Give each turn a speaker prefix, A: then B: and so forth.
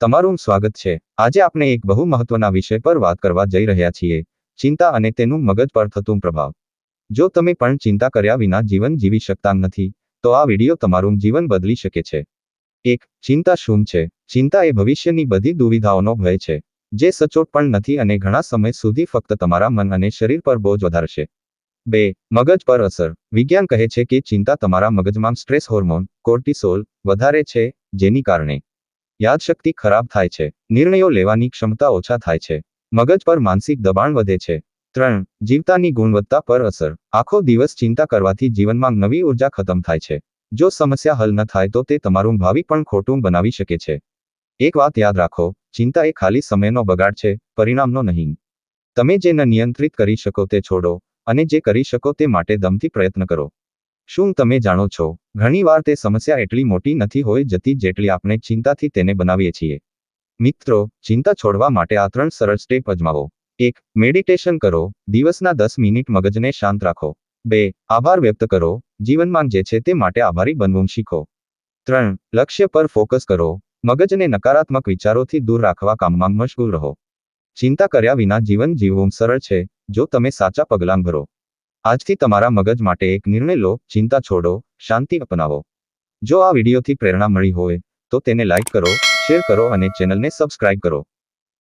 A: તમારું સ્વાગત છે. આજે આપણે એક બહુ મહત્વના વિષય પર વાત કરવા જઈ રહ્યા છીએ. ચિંતા અને તેનું મગજ પર થતું પ્રભાવ. જો તમે પણ ચિંતા કર્યા વિના જીવન જીવી શકતા નથી, તો આ વિડિયો તમારું જીવન બદલી શકે છે. એક, ચિંતા શું છે? ચિંતા એ ભવિષ્યની બધી દુવિધાઓનો ભય છે, જે સચોટ પણ નથી અને ઘણા સમય સુધી ફક્ત તમારા મન અને શરીર પર બોજ વધારશે. બે, મગજ પર અસર. વિજ્ઞાન કહે છે કે ચિંતા તમારા મગજમાં સ્ટ્રેસ હોર્મોન, કોર્ટિસોલ વધારે છે, જેની કારણે. યાદશક્તિ ખરાબ થાય છે. નિર્ણયો લેવાની ક્ષમતા ઓછા થાય છે. મગજ પર માનસિક દબાણ વધે છે. ત્રણ, જીવતાની ગુણવત્તા પર અસર. આખો દિવસ ચિંતા કરવાથી જીવનમાં નવી ઊર્જા ખતમ થાય છે. જો સમસ્યા હલ ન થાય તો તે તમારું ભાવિ પણ ખોટું બનાવી શકે છે. એક વાત યાદ રાખો, ચિંતા એ ખાલી સમયનો બગાડ છે, પરિણામનો નહીં. તમે જે ન નિયંત્રિત કરી શકો તે છોડો, અને જે કરી શકો તે માટે દમથી પ્રયત્ન કરો. શું તમે જાણો છો? ઘણીવાર તે સમસ્યા એટલી મોટી નથી હોય જતી જેટલી આપણે ચિંતાથી તેને બનાવીએ છીએ. મિત્રો, ચિંતા છોડવા માટે આ ત્રણ સરળ સ્ટેપ અજમાવો. એક, મેડિટેશન કરો. દિવસના દસ મિનિટ મગજને શાંત રાખો. બે, આભાર વ્યક્ત કરો. જીવનમાં જે છે તે માટે આભારી બનવું શીખો. ત્રણ, લક્ષ્ય પર ફોકસ કરો. મગજને નકારાત્મક વિચારોથી દૂર રાખવા કામમાં મશગુલ રહો. ચિંતા કર્યા વિના જીવન જીવવું સરળ છે. જો તમે સાચા પગલાં ભરો. આજથી તમારા મગજ માટે એક નિર્ણય લો, ચિંતા છોડો, શાંતિ અપનાવો. જો આ વિડીયોથી પ્રેરણા મળી હોય, તો તેને લાઈક કરો, શેર કરો અને ચેનલને સબસ્ક્રાઇબ કરો.